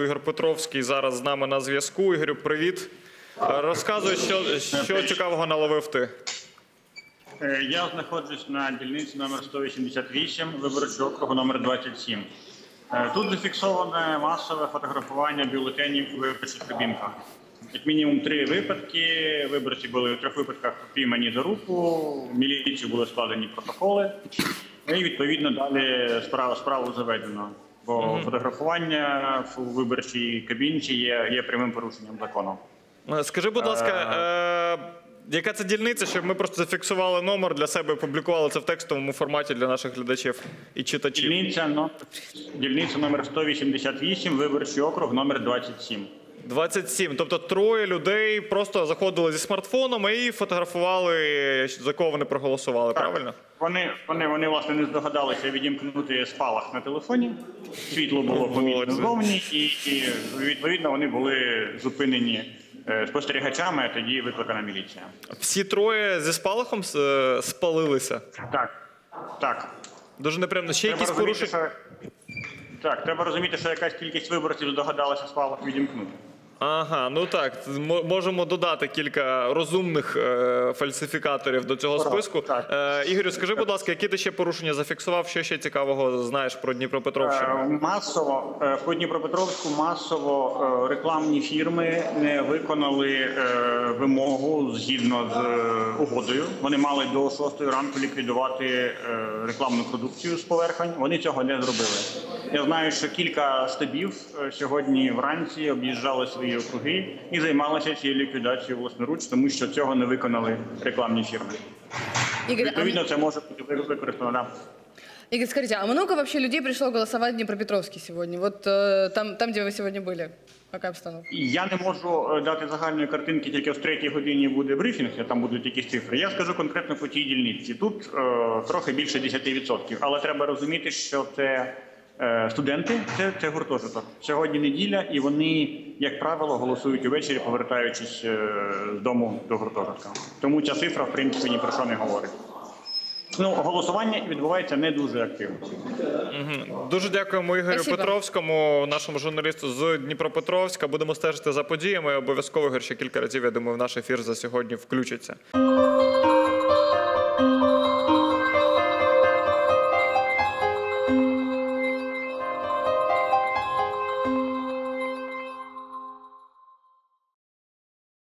Дніпропетровський зараз з нами на зв'язку. Ігорю, привіт. Розказуй, що, що цікавого наловив ти. Е, Я знаходжусь на дільниці номер 188 виборчого округу номер 27. Е, Тут зафіксоване масове фотографування бюлетенів у виборчих кабінках. Як мінімум три випадки. Виборці були у трьох випадках попіймані за руку, в міліцію були складені протоколи. І відповідно далі справу, справу заведено. Бо фотографування в виборчій кабінці є, є прямим порушенням закону. Е, Скажи, будь ласка, е, яка це дільниця, щоб ми просто зафіксували номер для себе і публікували це в текстовому форматі для наших глядачів і читачів? Дільниця, но... Дільниця номер 188, виборчий округ номер 27. 27. Тобто троє людей просто заходили зі смартфоном і фотографували, за кого вони проголосували, правильно? Вони, вони, вони власне не здогадалися відімкнути спалах на телефоні. Світло було помітно Боже. ззовні, і, і відповідно вони були зупинені е, спостерігачами, а тоді викликана міліція. Всі троє зі спалахом е, спалилися. Так, так. Дуже неприємно. Ще Треба якісь порушення. що... Так, треба розуміти, що якась кількість виборців здогадалася спалах відімкнути. Ага, ну так, можемо додати кілька розумних е, фальсифікаторів до цього списку. Е, Ігорю, скажи, будь ласка, які ти ще порушення зафіксував? Що ще цікавого знаєш про Дніпропетровщину? Е, Масово е, по Дніпропетровську масово е, рекламні фірми не виконали вимогу згідно з угодою. Вони мали до 6 ранку ліквідувати рекламну продукцію з поверхонь. Вони цього не зробили. Я знаю, що кілька штабів сьогодні вранці об'їжджали свої округи і займалися цією ліквідацією власноруч, тому що цього не виконали рекламні фірми. Игорь, а, Відповідно, це може бути використано. Да. Игорь, скажите, а много вообще людей пришло голосовать в Днепропетровске сегодня? Вот э, там, там, где вы сегодня были? Какая обстановка? Я не можу е, дати загальної картинки, тільки в третій годині буде брифінг, і там будуть якісь цифри. Я скажу конкретно по тій дільниці. Тут е, трохи більше 10%, але треба розуміти, що це е, студенти, це, це гуртожиток. Сьогодні неділя, і вони, як правило, голосують увечері, повертаючись е, з дому до гуртожитка. Тому ця цифра, в принципі, ні про що не говорить. Ну, голосування відбувається не дуже активно. Дуже дякуємо Ігорю Спасибо. Петровському, нашому журналісту з Дніпропетровська. Будемо стежити за подіями. Обов'язково Ігор ще кілька разів, я думаю, в наш ефір за сьогодні включиться.